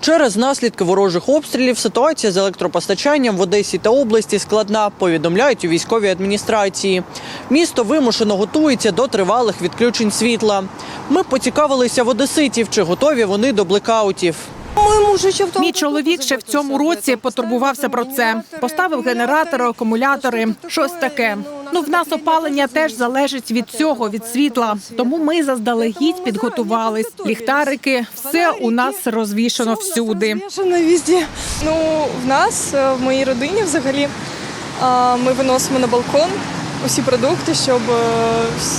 Через наслідки ворожих обстрілів ситуація з електропостачанням в Одесі та області складна, повідомляють у військовій адміністрації. Місто вимушено готується до тривалих відключень світла. Ми поцікавилися в одеситів, чи готові вони до блекаутів. Мій чоловік ще в цьому році потурбувався про це. Поставив генератори, акумулятори, щось таке. Ну в нас опалення теж залежить від цього, від світла. Тому ми заздалегідь підготувались. Ліхтарики, все у нас розвішано всюди. Ну, в нас, е, в моїй родині взагалі, ми виносимо на балкон усі продукти, щоб е,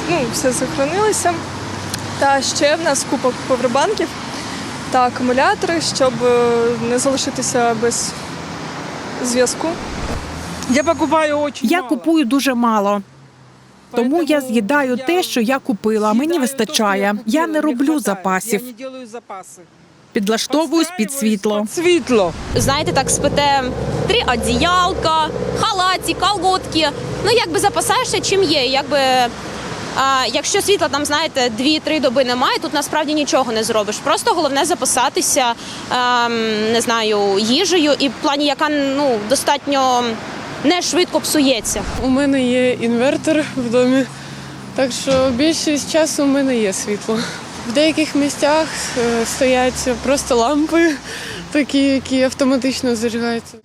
ну, все сохранилося. Та ще в нас купа повербанків та акумулятори, щоб е, не залишитися без зв'язку. Я покупаю очень Я купую дуже мало. Тому я з'їдаю те, що я купила. Мені вистачає. Я не роблю запасів. Я не делаю запаси. Підлаштовуюсь під світло. Світло. знаєте, так спите три одіялка, халаті, колготки. Ну якби запасаєшся чим є. Якби а, якщо світла там, знаєте, дві-три доби немає, тут насправді нічого не зробиш. Просто головне запасатися, ем, не знаю, їжею, і в плані, яка ну достатньо не швидко псується. У мене є інвертор в домі, так що більшість часу у мене є світло. В деяких місцях е, стоять просто лампи, такі, які автоматично зажигаються.